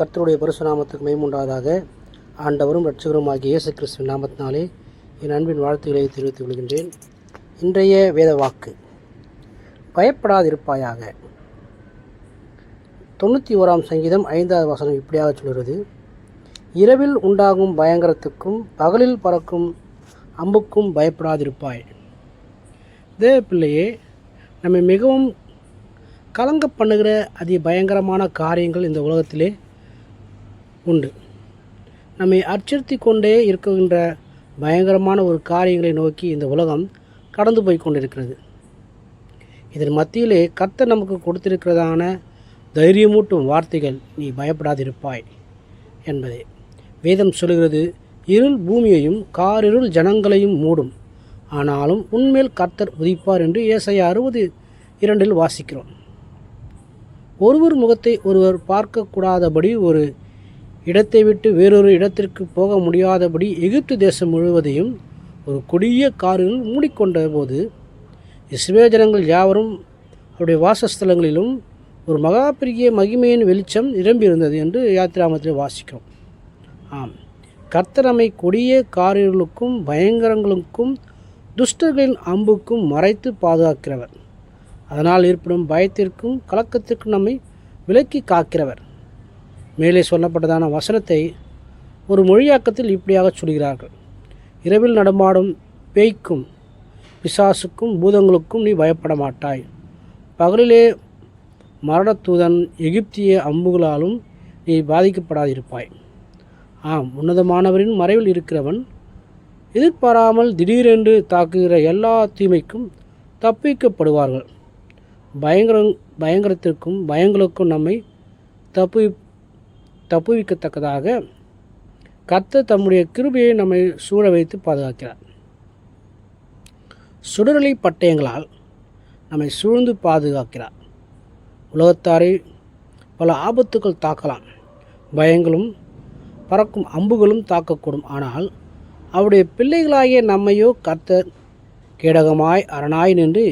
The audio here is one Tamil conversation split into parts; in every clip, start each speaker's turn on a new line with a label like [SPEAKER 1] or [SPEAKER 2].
[SPEAKER 1] கர்த்தருடைய பரிசுநாமத்துக்கு மேம்புண்டாதாக ஆண்டவரும் இரட்சகருமாகிய இயேசு கிறிஸ்துவின் நாமத்தினாலே என் அன்பின் வாழ்த்துக்களை தெரிவித்துக் கொள்கின்றேன். இன்றைய வேத வாக்கு பயப்படாதிருப்பாயாக. தொண்ணூற்றி ஓராம் சங்கீதம் ஐந்தாவது வசனம் இப்படியாக சொல்கிறது. இரவில் உண்டாகும் பயங்கரத்துக்கும் பகலில் பறக்கும் அம்புக்கும் பயப்படாதிருப்பாய். தேவ பிள்ளையே நம்மை மிகவும் கலங்க பண்ணுகிற அதி பயங்கரமான காரியங்கள் இந்த உலகத்திலே உண்டு. நம்மை அச்சுறுத்தி கொண்டே இருக்கின்ற பயங்கரமான ஒரு காரியங்களை நோக்கி இந்த உலகம் கடந்து போய் கொண்டிருக்கிறது. இதன் மத்தியிலே கர்த்தர் நமக்கு கொடுத்திருக்கிறதான தைரியமூட்டும் வார்த்தைகள் நீ பயப்படாதிருப்பாய் என்பதே. வேதம் சொல்கிறது இருள் பூமியையும் காரிருள் ஜனங்களையும் மூடும். ஆனாலும் உன்மேல் கர்த்தர் உதிப்பார் என்று ஏசையா அறுபது இரண்டில் வாசிக்கிறோம். ஒருவர் முகத்தை ஒருவர் பார்க்கக்கூடாதபடி ஒரு இடத்தை விட்டு வேறொரு இடத்திற்கு போக முடியாதபடி எகிப்து தேசம் முழுவதையும் ஒரு கொடிய காரில் மூடிக்கொண்ட போது இஸ்ரேல் ஜனங்கள் யாவரும் அவருடைய வாசஸ்தலங்களிலும் ஒரு மகா பெரிய மகிமையின் வெளிச்சம் நிரம்பியிருந்தது என்று யாத்திராமத்தில் வாசிக்கிறோம். ஆம். கர்த்தரமை கொடிய காரியர்களுக்கும் பயங்கரங்களுக்கும் துஷ்டர்களின் அம்புக்கும் மறைத்து பாதுகாக்கிறவர். அதனால் ஏற்படும் பயத்திற்கும் கலக்கத்திற்கும் நம்மை விலக்கி காக்கிறவர். மேலே சொல்லப்பட்டதான வசனத்தை ஒரு மொழியாக்கத்தில் இப்படியாக சொல்கிறார்கள். இரவில் நடமாடும் பேய்க்கும் பிசாசுக்கும் பூதங்களுக்கும் நீ பயப்பட மாட்டாய். பகலிலே மரணத்தூதன் எகிப்திய அம்புகளாலும் நீ பாதிக்கப்படாதிருப்பாய். ஆம் உன்னதமானவரின் மறைவில் இருக்கிறவன் எதிர்பாராமல் திடீரென்று தாக்குகிற எல்லா தீமைக்கும் தப்பிக்கப்படுவார்கள். பயங்கர பயங்கரத்திற்கும் பயங்களுக்கும் நம்மை தப்பி தப்புவிக்கத்தக்கதாக கத்த தம்முடைய கிருபையை நம்மை சூழ வைத்து பாதுகாக்கிறார். சுடரொளி பட்டயங்களால் நம்மை சூழ்ந்து பாதுகாக்கிறார். உலகத்தாரை பல ஆபத்துக்கள் தாக்கலாம் பயங்களும் பறக்கும் அம்புகளும் தாக்கக்கூடும். ஆனால் அவருடைய பிள்ளைகளாகிய நம்மையோ கத்த கேடகமாய் அரணாய் நின்று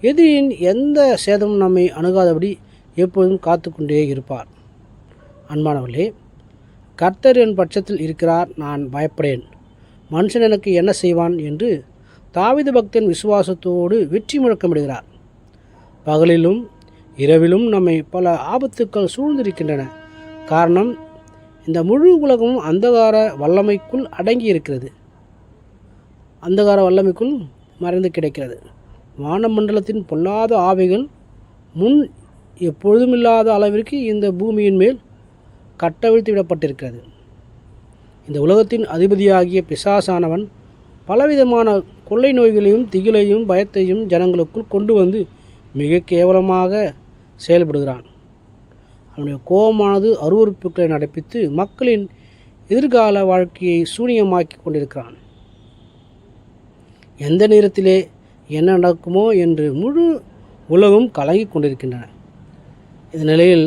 [SPEAKER 1] எதிரியின் எந்த சேதமும் நம்மை அணுகாதபடி எப்பொழுதும் காத்து கொண்டே இருப்பார். அன்பானவர்களே கர்த்தர் என் பட்சத்தில் இருக்கிறார் நான் பயப்படேன். மனுஷன் எனக்கு என்ன செய்வான் என்று தாவித பக்தன் விசுவாசத்தோடு வெற்றி முழக்கமிடுகிறார். பகலிலும் இரவிலும் நம்மை பல ஆபத்துக்கள் சூழ்ந்திருக்கின்றன. காரணம் இந்த முழு உலகமும் அந்தகார வல்லமைக்குள் அடங்கி இருக்கிறது அந்தகார வல்லமைக்குள் மறைந்து கிடக்கிறது. வானமண்டலத்தின் பொல்லாத ஆவைகள் முன் எப்பொழுதுமில்லாத அளவிற்கு இந்த பூமியின் மேல் கட்டவிழ்த்து விடப்பட்டிருக்கிறது இந்த உலகத்தின் அதிபதியாகிய பிசாசானவன் பலவிதமான கொள்ளை நோய்களையும் திகிலையும் பயத்தையும் ஜனங்களுக்குள் கொண்டு வந்து மிக கேவலமாக செயல்படுகிறான். அவனுடைய கோபமானது அருவறுப்புகளை நடப்பித்து மக்களின் எதிர்கால வாழ்க்கையை சூனியமாக்கி கொண்டிருக்கிறான். எந்த நேரத்திலே என்ன நடக்குமோ என்று முழு உலகம் கலங்கி கொண்டிருக்கின்றன. இந்த நிலையில்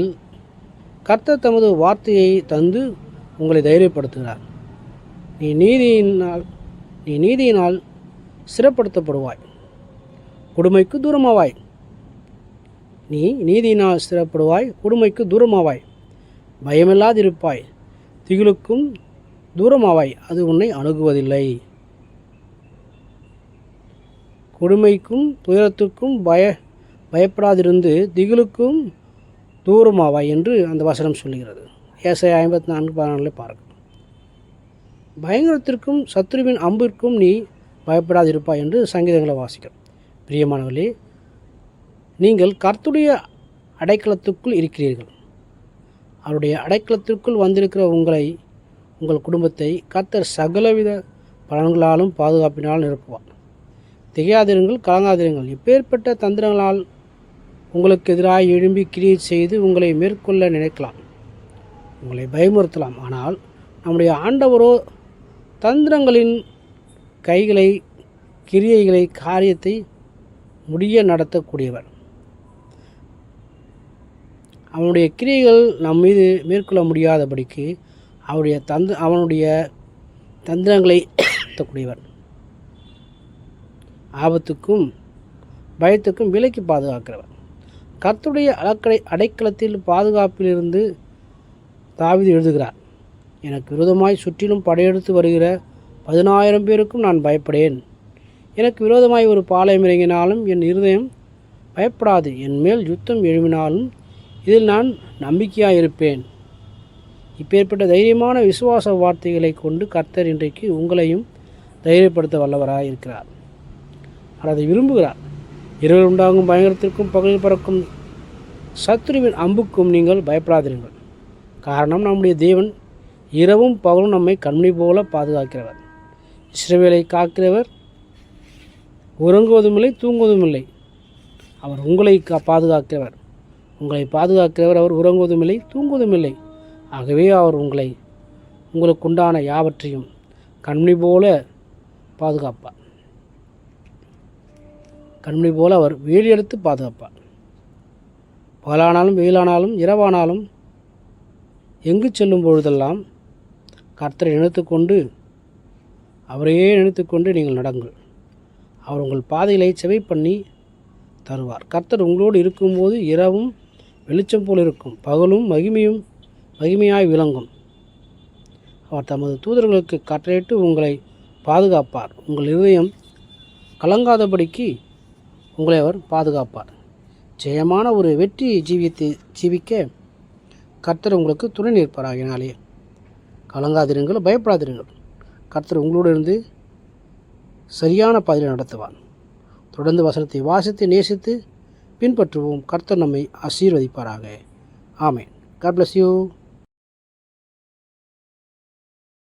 [SPEAKER 1] கர்த்தர் தமது வார்த்தையை தந்து உங்களை தைரியப்படுத்துகிறார். நீ நீதியினால் நீ நீதியினால் சிறப்படுத்தப்படுவாய். கொடுமைக்கு தூரமாவாய். நீ நீதியினால் சிறப்படுவாய் கொடுமைக்கு தூரமாவாய். பயமில்லாதிருப்பாய். திகிலுக்கும் தூரமாவாய். அது உன்னை அணுகுவதில்லை. கொடுமைக்கும் துயரத்துக்கும் பய பயப்படாதிருந்து திகிலுக்கும் தூரமாவாய் என்று அந்த வசனம் சொல்லுகிறது. ஏசை ஐம்பத்தி நான்கு பதினாலே பாருங்கள் பயங்கரத்திற்கும் சத்ருவின் அம்பிற்கும் நீ பயப்படாதிருப்பா என்று சங்கீதங்களை வாசிக்கிறோம். பிரியமானவர்களே நீங்கள் கர்த்துடைய அடைக்கலத்துக்குள் இருக்கிறீர்கள். அவருடைய அடைக்கலத்திற்குள் வந்திருக்கிற உங்களை உங்கள் குடும்பத்தை கர்த்தர் சகலவித பலன்களாலும் பாதுகாப்பினாலும் நிரப்புவார். திகையாதிருங்கள் கலங்காதிருங்கள். எப்பேற்பட்ட தந்திரங்களால் உங்களுக்கு எதிராக எழும்பி கிரியை செய்து உங்களை மேற்கொள்ள நினைக்கலாம். உங்களை பயமுறுத்தலாம். ஆனால் நம்முடைய ஆண்டவரோ தந்திரங்களின் கைகளை கிரியைகளை காரியத்தை முடிய நடத்தக்கூடியவர். அவனுடைய கிரியைகள் நம் மீது மேற்கொள்ள முடியாதபடிக்கு அவருடைய தந்து அவனுடைய தந்திரங்களை நடத்தக்கூடியவர். ஆபத்துக்கும் பயத்துக்கும் விலைக்கு பாதுகாக்கிறவர். கர்த்தருடைய அலக்கடை அடைக்கலத்தில் பாதுகாப்பிலிருந்து தாவிது எழுதுகிறார் எனக்கு விரோதமாய் சுற்றிலும் படையெடுத்து வருகிற பதினாயிரம் பேருக்கும் நான் பயப்படேன். எனக்கு விரோதமாய் ஒரு பாளையம் இறங்கினாலும் என் இருதயம் பயப்படாது. என் மேல் யுத்தம் எழுமினாலும் இதில் நான் நம்பிக்கையாக இருப்பேன் இப்பேற்பட்ட தைரியமான விசுவாச வார்த்தைகளை கொண்டு கர்த்தர் இன்றைக்கு உங்களையும் தைரியப்படுத்த வல்லவராக இருக்கிறார் அவர் அதை விரும்புகிறார். இரவில் உண்டாகும் பயங்கரத்திற்கும் பகலில் பறக்கும் சத்துருவின் அம்புக்கும் நீங்கள் பயப்படாதீர்கள் காரணம் நம்முடைய தேவன் இரவும் பகலும் நம்மை கண்மணி போல பாதுகாக்கிறவர். இஸ்ரவேலை காக்கிறவர் உறங்குவதும் இல்லை தூங்குவதும் இல்லை அவர் உங்களை கா பாதுகாக்கிறவர். உங்களை பாதுகாக்கிறவர் அவர் உறங்குவதும் இல்லை தூங்குவதும் இல்லை ஆகவே அவர் உங்களை உங்களுக்கு உண்டான யாவற்றையும் கண்மணி போல பாதுகாப்பார். கண்மணி போல அவர் வேலி எடுத்து பாதுகாப்பார். பகலானாலும் வெயிலானாலும் இரவானாலும் எங்கு செல்லும் பொழுதெல்லாம் கர்த்தரை நினைத்துக்கொண்டு அவரையே நினைத்துக்கொண்டு நீங்கள் நடங்கள். அவர் உங்கள் பாதைகளை செவை பண்ணி தருவார். கர்த்தர் உங்களோடு இருக்கும்போது இரவும் வெளிச்சம் போல் இருக்கும். பகலும் மகிமையும் மகிமையாய் விளங்கும். அவர் தமது தூதர்களுக்கு கட்டளையிட்டு உங்களை பாதுகாப்பார். உங்கள் இருதயம் கலங்காதபடிக்கு உங்களை அவர் பாதுகாப்பார். ஜெயமான ஒரு வெற்றி ஜீவியத்தை ஜீவிக்க கர்த்தர் உங்களுக்கு துணை நிற்பாராகினாலே கலங்காதிருங்கள் பயப்படாதிருங்கள். கர்த்தர் உங்களோடு இருந்து சரியான பாதையில் நடத்துவான் தொடர்ந்து வசனத்தை வாசித்து நேசித்து பின்பற்றுவோம். கர்த்தர் நம்மை ஆசீர்வதிப்பாராக. ஆமேன். God bless you